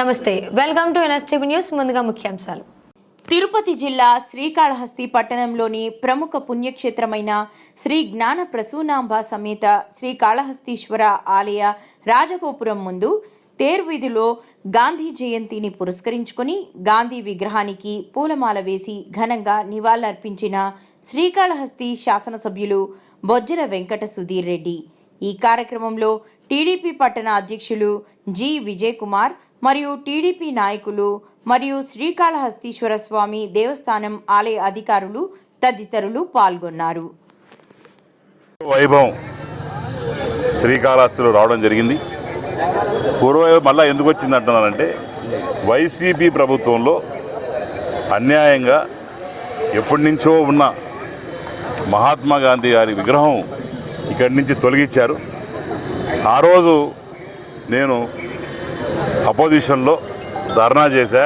నమస్తే welcome to NSTV news ముందుగా ముఖ్యాంశాలు. తిరుపతి జిల్లా శ్రీకాళహస్తి పట్టణంలోని ప్రముఖ పుణ్యక్షేత్రమైన శ్రీ జ్ఞాన ప్రసూనాంబ సమేత శ్రీకాళహస్తీశ్వర ఆలయ రాజగోపురం ముందు తేర్వీధిలో గాంధీ జయంతిని పురస్కరించుకొని గాంధీ విగ్రహానికి పూలమాల వేసి ఘనంగా నివాళులర్పించిన శ్రీకాళహస్తి శాసనసభ్యులు బొజ్జల వెంకట సుధీర్ రెడ్డి. ఈ కార్యక్రమంలో టీడీపీ పట్టణ అధ్యక్షులు జి విజయ్ కుమార్ మరియు టీడీపీ నాయకులు మరియు శ్రీకాళహస్తీశ్వర స్వామి దేవస్థానం ఆలయ అధికారులు తదితరులు పాల్గొన్నారు. వైభవం శ్రీకాళహస్తిలో రావడం జరిగింది. పూర్వవైభవం మళ్ళీ ఎందుకు వచ్చింది అంటున్నానంటే వైసీపీ ప్రభుత్వంలో అన్యాయంగా ఎప్పటి నుంచో ఉన్న మహాత్మా గాంధీ గారి విగ్రహం ఇక్కడి నుంచి తొలగించారు. ఆ రోజు నేను అపోజిషన్లో ధర్నా చేశా.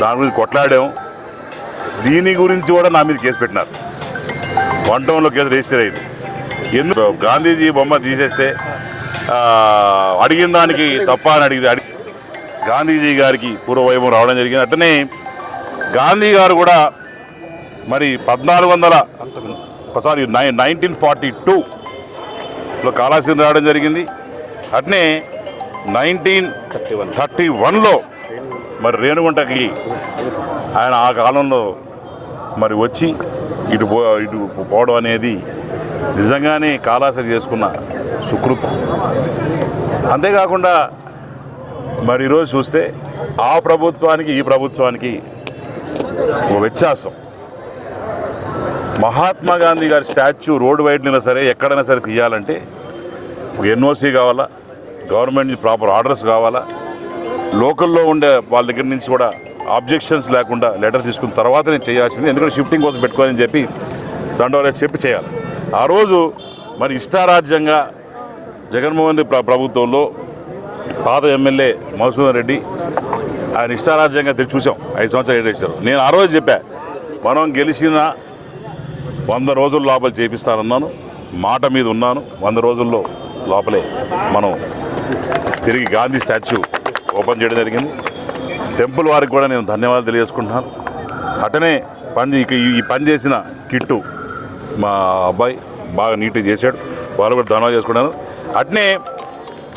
దాని గురించి కొట్లాడాము దీని గురించి కూడా నా మీద కేసు పెట్టినారు. వన్ టౌన్లో కేసు రిజిస్టర్ అయింది. ఎందుకు గాంధీజీ బొమ్మ తీసేస్తే అడిగిన దానికి తప్ప అని అడిగితే అడిగి గాంధీజీ గారికి పూర్వవైభవం రావడం జరిగింది. అట్లనే గాంధీ గారు కూడా మరి పద్నాలుగు వందల సారీ నైన్ నైన్టీన్ ఫార్టీ టూలో కాళాశ్రీ రావడం జరిగింది. అట్నే నైన్టీన్ థర్టీ వన్లో మరి రేణుగుంటకి ఆయన ఆ కాలంలో మరి వచ్చి ఇటు పో ఇటు పోవడం అనేది నిజంగానే కాలాసరి చేసుకున్న సుకృతం. అంతేకాకుండా మరి ఈరోజు చూస్తే ఆ ప్రభుత్వానికి ఈ ప్రభుత్వానికి ఒక వ్యత్యాసం. మహాత్మా గాంధీ గారి స్టాచ్యూ రోడ్డు వైడ్నైనా సరే ఎక్కడైనా సరే తీయాలంటే ఒక ఎన్ఓసి కావాలా? గవర్నమెంట్ నుంచి ప్రాపర్ ఆర్డర్స్ కావాలా? లోకల్లో ఉండే వాళ్ళ దగ్గర నుంచి కూడా ఆబ్జెక్షన్స్ లేకుండా లెటర్ తీసుకున్న తర్వాత నేను చేయాల్సింది. ఎందుకంటే షిఫ్టింగ్ కోసం పెట్టుకోవాలని చెప్పి దండోరేసి చెప్పి చేయాలి. ఆ రోజు మరి ఇష్టారాజ్యంగా జగన్మోహన్ రెడ్డి ప్రభుత్వంలో పాత ఎమ్మెల్యే మధుసూదన్ రెడ్డి ఆయన ఇష్టారాజ్యంగా తెచ్చి చూసాం. ఐదు సంవత్సరాలు ఏడు నేను ఆ రోజు చెప్పా మనం గెలిచిన వంద రోజుల లోపల చేపిస్తానన్నాను. మాట మీద ఉన్నాను. వంద రోజుల్లో లోపలే మనం తిరిగి గాంధీ స్టాచ్యూ ఓపెన్ చేయడం జరిగింది. టెంపుల్ వారికి కూడా నేను ధన్యవాదాలు తెలియజేసుకుంటున్నాను. అటనే పని ఈ- ఈ పని చేసిన కిట్టు మా అబ్బాయి బాగా నీట్గా చేశాడు. వాళ్ళు కూడా ధన్యవాదాలు చేసుకున్నాను అట్నే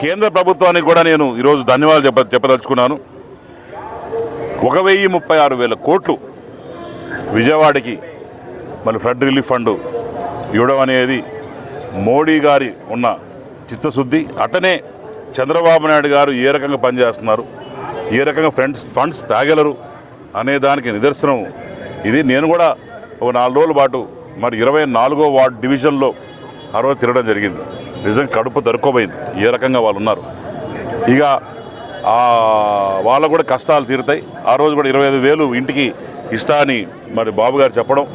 కేంద్ర ప్రభుత్వానికి కూడా నేను ఈరోజు ధన్యవాదాలు చెప్ప చెప్పదలుచుకున్నాను. ఒక వెయ్యి ముప్పై ఆరు వేల కోట్లు విజయవాడకి మళ్ళీ ఫ్లడ్ రిలీఫ్ ఫండ్ ఇవ్వడం అనేది మోడీ గారి ఉన్న చిత్తశుద్ధి. అటనే చంద్రబాబు నాయుడు గారు ఏ రకంగా పనిచేస్తున్నారు ఏ రకంగా ఫ్రెండ్స్ ఫండ్స్ తాగలరు అనే దానికి నిదర్శనం. ఇది నేను కూడా ఒక నాలుగు రోజుల పాటు మరి ఇరవై నాలుగో వార్డు డివిజన్లో ఆ రోజు తిరగడం జరిగింది. నిజం కడుపు దొరకోబోయింది ఏ రకంగా వాళ్ళు ఉన్నారు. ఇక వాళ్ళకు కూడా కష్టాలు తీరుతాయి. ఆ రోజు కూడా ఇరవై ఐదు వేలు ఇంటికి ఇస్తా అని మరి బాబు గారు చెప్పడం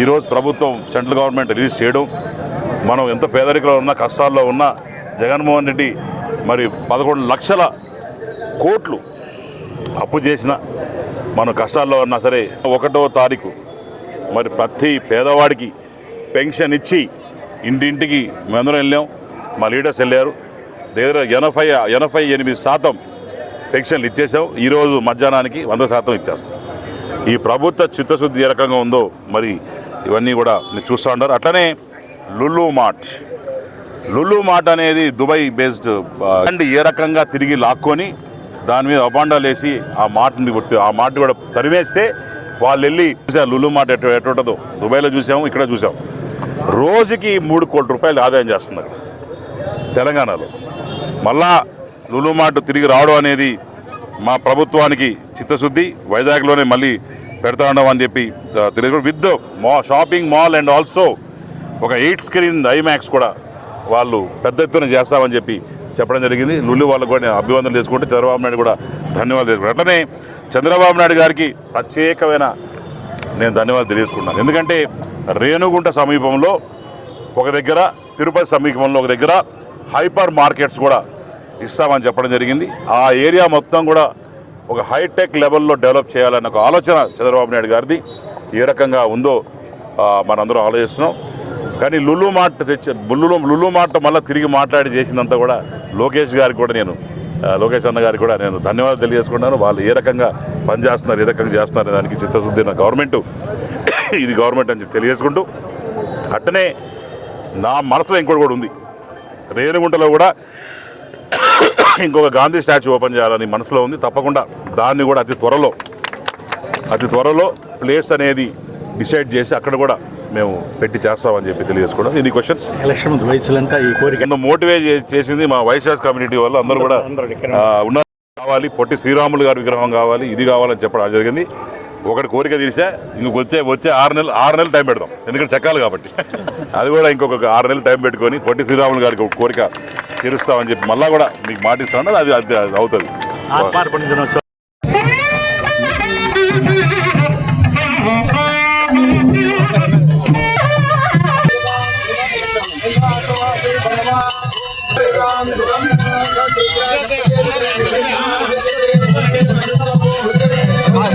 ఈరోజు ప్రభుత్వం సెంట్రల్ గవర్నమెంట్ రిలీజ్ చేయడం మనం ఎంత పేదరికంలో ఉన్నా కష్టాల్లో ఉన్నా జగన్మోహన్ రెడ్డి మరి పదకొండు లక్షల కోట్లు అప్పు చేసిన మనం కష్టాల్లో ఉన్నా సరే ఒకటో తారీఖు మరి ప్రతి పేదవాడికి పెన్షన్ ఇచ్చి ఇంటింటికి మేమందరం వెళ్ళాం. మా లీడర్స్ వెళ్ళారు. దగ్గర ఎనభై ఎనభై ఎనిమిది శాతం పెన్షన్లు ఇచ్చేసాం ఈరోజు మధ్యాహ్నానికి వంద శాతం ఇచ్చేస్తాం. ఈ ప్రభుత్వ చిత్తశుద్ధి ఏ రకంగా ఉందో మరి ఇవన్నీ కూడా మీరు చూస్తూ ఉంటారు అట్లనే లుల్లు మార్ట్ లులు మార్ట్ అనేది దుబాయ్ బేస్డ్ అండ్ ఏ రకంగా తిరిగి లాక్కొని దాని మీద అబాండాలు వేసి ఆ మాటని గుర్తు ఆ మార్ట్ కూడా తరివేస్తే వాళ్ళు వెళ్ళి చూసాం లులు మార్ట్ ఎటు దుబాయ్లో చూసాము ఇక్కడ చూసాం రోజుకి మూడు కోట్ల రూపాయలు ఆదాయం చేస్తుంది అక్కడ తెలంగాణలో. మళ్ళా లులు మార్ట్ తిరిగి రావడం అనేది మా ప్రభుత్వానికి చిత్తశుద్ధి వైజాగ్లోనే మళ్ళీ పెడతా ఉన్నాం అని చెప్పి తెలియదు విత్ మా షాపింగ్ మాల్ అండ్ ఆల్సో ఒక ఎయిట్ స్క్రీన్ ఐమాక్స్ కూడా వాళ్ళు పెద్ద ఎత్తున చేస్తామని చెప్పి చెప్పడం జరిగింది. లుల్లి వాళ్ళకు కూడా నేను అభివందన చేసుకుంటే చంద్రబాబు నాయుడు కూడా ధన్యవాదాలు వెంటనే అట్లనే చంద్రబాబు నాయుడు గారికి ప్రత్యేకమైన నేను ధన్యవాదాలు తెలియజేసుకున్నాను ఎందుకంటే రేణుగుంట సమీపంలో ఒక దగ్గర తిరుపతి సమీపంలో ఒక దగ్గర హైపర్ మార్కెట్స్ కూడా ఇస్తామని చెప్పడం జరిగింది. ఆ ఏరియా మొత్తం కూడా ఒక హైటెక్ లెవెల్లో డెవలప్ చేయాలన్న ఒక ఆలోచన చంద్రబాబు నాయుడు గారిది. ఏ రకంగా ఉందో మనందరం ఆలోచిస్తున్నాం. కానీ లులు మాట తెచ్చి లులు లులు మాట మళ్ళీ తిరిగి మాట్లాడి చేసిందంతా కూడా లోకేష్ గారికి కూడా నేను లోకేష్ అన్న గారికి కూడా నేను ధన్యవాదాలు తెలియజేసుకున్నాను వాళ్ళు ఏ రకంగా పనిచేస్తున్నారు ఏ రకంగా చేస్తున్నారు దానికి చిత్తశుద్ధి నా గవర్నమెంట్ ఇది గవర్నమెంట్ అని చెప్పి తెలియజేసుకుంటూ అట్టనే నా మనసులో ఇంకోటి కూడా ఉంది. రేణిగుంటలో కూడా ఇంకొక గాంధీ స్టాచ్యూ ఓపెన్ చేయాలని మనసులో ఉంది. తప్పకుండా దాన్ని కూడా అతి త్వరలో అతి త్వరలో ప్లేస్ అనేది డిసైడ్ చేసి అక్కడ కూడా మేము పెట్టి చేస్తామని చెప్పి తెలియజేసుకోవడం. ఎన్ని క్వశ్చన్స్ ఎలక్షన్ ముందు వయసులంతా ఈ కోరిక. మోటివేట్ చేసింది మా వైశాస్ కమ్యూనిటీ వాళ్ళు. అందరూ కూడా అందరూ ఇక్కడ. ఆ, ఉన్న కావాలి పొట్టి శ్రీరాములు గారి విగ్రహం కావాలి ఇది కావాలని చెప్పడం జరిగింది. ఒకటి కోరిక తీసా ఇంకొక వచ్చే వచ్చే ఆరు నెలలు ఆరు నెలలు టైం పెడదాం. ఎందుకంటే చెక్కాలి కాబట్టి. అది కూడా ఇంకొక ఆరు నెలలు టైం పెట్టుకొని పొట్టి శ్రీరాములు గారికి ఒక కోరిక తీరుస్తామని చెప్పి మళ్ళా కూడా మీకు మాటిస్తాను అది అది అవుతుంది.